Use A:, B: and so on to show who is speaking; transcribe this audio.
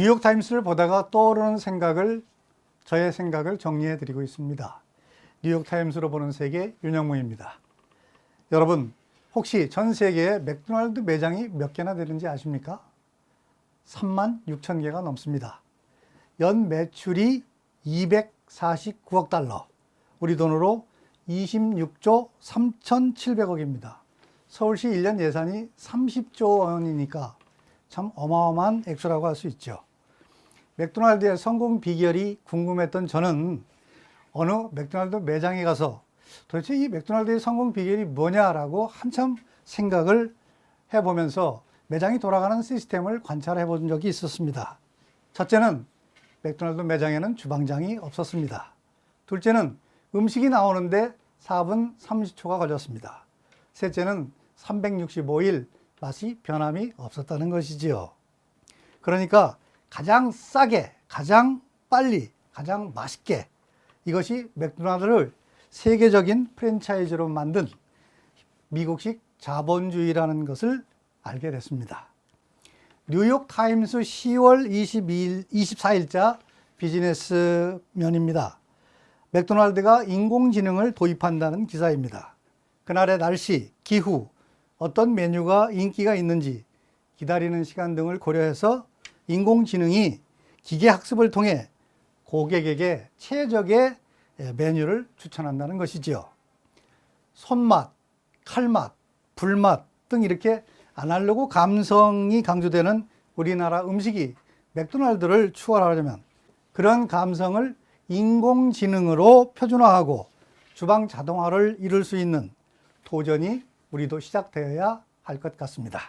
A: 뉴욕 타임스를 보다가 떠오르는 생각을 저의 생각을 정리해 드리고 있습니다. 뉴욕 타임스로 보는 세계 윤영무입니다. 여러분 혹시 전 세계에 맥도날드 매장이 몇 개나 되는지 아십니까? 3만 6천 개가 넘습니다. 연 매출이 249억 달러, 우리 돈으로 26조 3,700억입니다. 서울시 1년 예산이 30조 원이니까 참 어마어마한 액수라고 할 수 있죠. 맥도날드의 성공 비결이 궁금했던 저는 어느 맥도날드 매장에 가서 도대체 이 맥도날드의 성공 비결이 뭐냐라고 한참 생각을 해보면서 매장이 돌아가는 시스템을 관찰해 본 적이 있었습니다. 첫째는 맥도날드 매장에는 주방장이 없었습니다. 둘째는 음식이 나오는데 4분 30초가 걸렸습니다. 셋째는 365일 맛이 변함이 없었다는 것이지요. 그러니까 가장 싸게, 가장 빨리, 가장 맛있게 이것이 맥도날드를 세계적인 프랜차이즈로 만든 미국식 자본주의라는 것을 알게 됐습니다. 뉴욕 타임스 10월 22일, 24일자 비즈니스 면입니다. 맥도날드가 인공지능을 도입한다는 기사입니다. 그날의 날씨, 기후, 어떤 메뉴가 인기가 있는지 기다리는 시간 등을 고려해서 인공지능이 기계 학습을 통해 고객에게 최적의 메뉴를 추천한다는 것이지요. 손맛, 칼맛, 불맛 등 이렇게 아날로그 감성이 강조되는 우리나라 음식이 맥도날드를 추월하려면 그런 감성을 인공지능으로 표준화하고 주방 자동화를 이룰 수 있는 도전이 우리도 시작되어야 할 것 같습니다.